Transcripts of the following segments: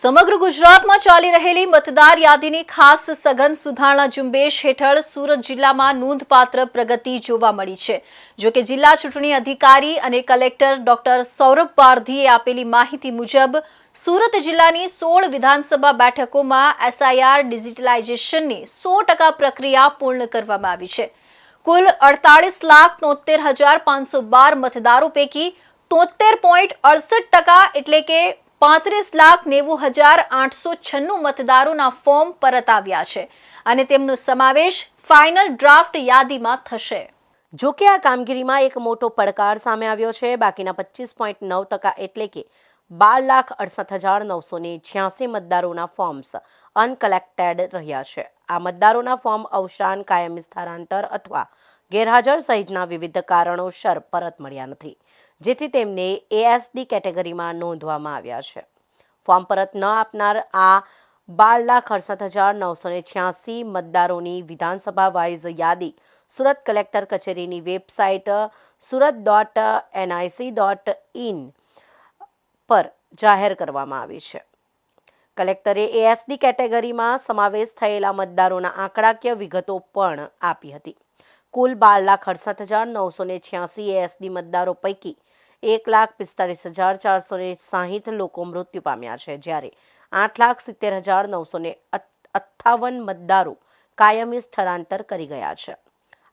સમગ્ર ગુજરાતમાં ચાલી રહેલી મતદાર યાદીની ખાસ સઘન સુધારણા ઝુંબેશ હેઠળ સુરત જિલ્લામાં નોંધપાત્ર પ્રગતિ જોવા મળી છે. જો કે જિલ્લા ચૂંટણી અધિકારી અને કલેક્ટર ડોક્ટર સૌરભ પારધીએ આપેલી માહિતી મુજબ, સુરત જિલ્લાની સોળ વિધાનસભા બેઠકોમાં એસઆઈઆર ડિજિટલાઇઝેશનની સો ટકા પ્રક્રિયા પૂર્ણ કરવામાં આવી છે. કુલ અડતાળીસ લાખ તોતેર હજાર પાંચસો બાર મતદારો પૈકી તોતેર પોઈન્ટ અડસઠ ટકા એટલે કે પાંત્રીસ લાખ નેવું હજાર આઠસો છન્નું મતદારોના ફોર્મ પરત આવ્યા છે અને તેમનો સમાવેશ ફાઇનલ ડ્રાફ્ટ યાદીમાં થશે. જો કે આ કામગીરીમાં એક મોટો પડકાર સામે આવ્યો છે. બાકીના પચીસ પોઈન્ટ નવ ટકા એટલે કે બાર લાખ અડસઠ હજાર નવસો ને છ્યાસી મતદારોના ફોર્મ્સ અનકલેક્ટેડ રહ્યા છે. આ મતદારોના ફોર્મ અવસાન, કાયમી સ્થળાંતર અથવા ગેરહાજર સહિતના વિવિધ કારણોસર પરત મળ્યા નથી. જેથી તેમને એએસડી કેટેગરીમાં નોંધવામાં આવ્યા છે. ફોર્મ પરત ન આપનાર આ બાર લાખ અડસઠ હજાર નવસો ને છ્યાસી મતદારોની વિધાનસભા વાઇઝ યાદી સુરત કલેક્ટર કચેરીની website Surat dot NIC dot in પર જાહેર કરવામાં આવી છે. કલેક્ટરે એએસડી કેટેગરીમાં સમાવેશ થયેલા મતદારોના આંકડાકીય વિગતો પણ આપી હતી. કુલ બાર લાખ અડસઠ હજાર નવસો ને છ્યાસી એએસડી મતદારો પૈકી એક લાખ પિસ્તાલીસ હજાર ચારસો ને સાહીઠ લોકો મૃત્યુ પામ્યા છે. જ્યારે આઠ લાખ સિત્તેર હજાર નવસો ને અઠ્ઠાવન મતદારો કાયમી સ્થળાંતર કરી ગયા છે.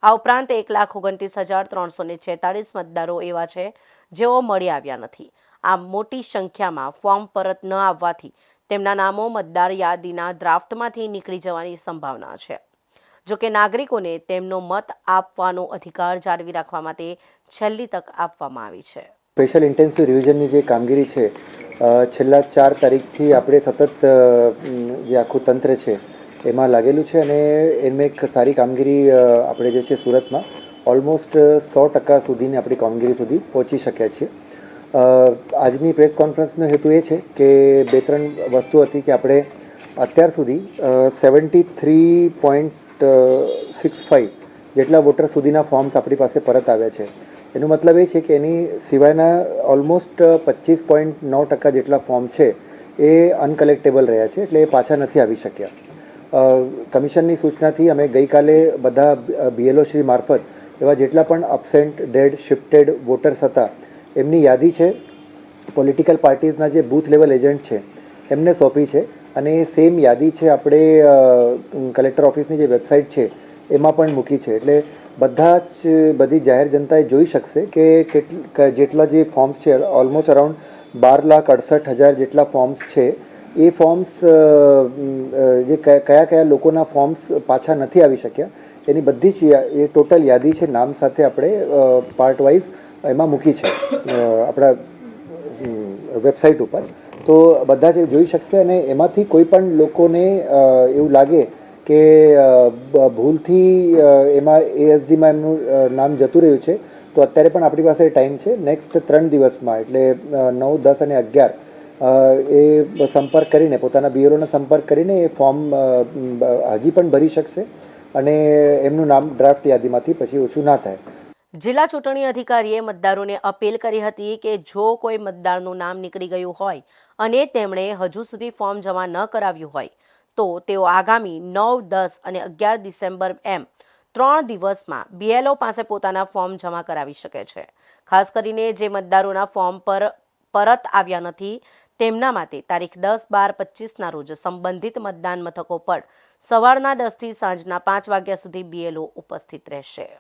આ ઉપરાંત એક લાખ ઓગણત્રીસ હજાર ત્રણસો ને છેતાળીસ મતદારો એવા છે જેઓ મળી આવ્યા નથી. આ મોટી સંખ્યામાં ફોર્મ પરત ન આવવાથી તેમના નામો મતદાર યાદીના ડ્રાફ્ટમાંથી નીકળી જવાની સંભાવના છે. જો કે નાગરિકોને તેમનો મત આપવાનો અધિકાર જાળવી રાખવા માટે છેલ્લી તક આપવામાં આવી છે. સ્પેશિયલ ઇન્ટેન્સિવ રિવિઝનની જે કામગીરી છે છેલ્લા ચાર તારીખથી આપણે સતત જે આખું તંત્ર છે, એમાં લાગેલું છે અને એમાં એક સારી કામગીરી આપણે જે છે સુરતમાં, ઓલમોસ્ટ સો ટકા સુધીની આપણી કામગીરી સુધી પહોંચી શક્યા છીએ. આજની પ્રેસ કોન્ફરન્સનો હેતુ એ છે કે બે ત્રણ વસ્તુ હતી કે આપણે અત્યાર સુધી seventy three point six five જેટલા વોટર સુધીના ફોર્મ્સ આપણી પાસે પરત આવ્યા છે. એનો મતલબ એ છે કે એની સિવાયના ઓલમોસ્ટ પચીસ પોઈન્ટ નવ ટકા જેટલા ફોર્મ છે એ અનકલેક્ટેબલ રહ્યા છે, એટલે એ પાછા નથી આવી શક્યા. કમિશનની સૂચનાથી અમે ગઈકાલે બધા બીએલઓ શ્રી મારફત એવા જેટલા પણ અબસેન્ટ ડેડ શિફ્ટેડ વોટર્સ હતા, એમની યાદી છે પોલિટિકલ પાર્ટીઝના જે બૂથ લેવલ એજન્ટ છે, એમને સોંપી છે. અને એ સેમ યાદી છે આપણે કલેક્ટર ઓફિસની જે વેબસાઇટ છે, એમાં પણ મૂકી છે. એટલે બધા જ, બધી જાહેર જનતાએ જોઈ શકશે કે કેટલ જેટલા જે ફોર્મ્સ છે ઓલમોસ્ટ અરાઉન્ડ બાર લાખ અડસઠ હજાર જેટલા ફોર્મ્સ છે. એ ફોર્મ્સ જે કયા કયા લોકોના ફોર્મ્સ પાછા નથી આવી શક્યા, એની બધી જ એ ટોટલ યાદી છે, નામ સાથે આપણે પાર્ટ વાઇઝ એમાં મૂકી છે આપણા વેબસાઇટ ઉપર. તો બધા જ જોઈ શકશે અને એમાંથી કોઈ પણ લોકોને એવું લાગે કે ભૂલથી એમાં એએસડીમાં એમનું નામ જતું રહ્યું છે, તો અત્યારે પણ આપણી પાસે ટાઈમ છે. નેક્સ્ટ ત્રણ દિવસમાં, એટલે નવ, દસ અને અગિયાર એ સંપર્ક કરીને, પોતાના બીએલઓનો સંપર્ક કરીને એ ફોર્મ હજી પણ ભરી શકશે અને એમનું નામ ડ્રાફ્ટ યાદીમાંથી પછી ઓછું ના થાય. જિલ્લા ચૂંટણી અધિકારીએ મતદારોને અપીલ કરી હતી કે જો કોઈ મતદારનું નામ નીકળી ગયું હોય અને તેમણે હજુ સુધી ફોર્મ જમા ન કરાવ્યું હોય, તો તેઓ આગામી નવ, દસ અને અગિયાર ડિસેમ્બર એમ ત્રણ દિવસમાં બીએલઓ પાસે પોતાના ફોર્મ જમા કરાવી શકે છે. ખાસ કરીને જે મતદારોના ફોર્મ પર પરત આવ્યા નથી, તેમના માટે તારીખ દસ, બાર, પચીસના રોજ સંબંધિત મતદાન મથકો પર સવારના દસથી સાંજના પાંચ વાગ્યા સુધી બીએલઓ ઉપસ્થિત રહેશે.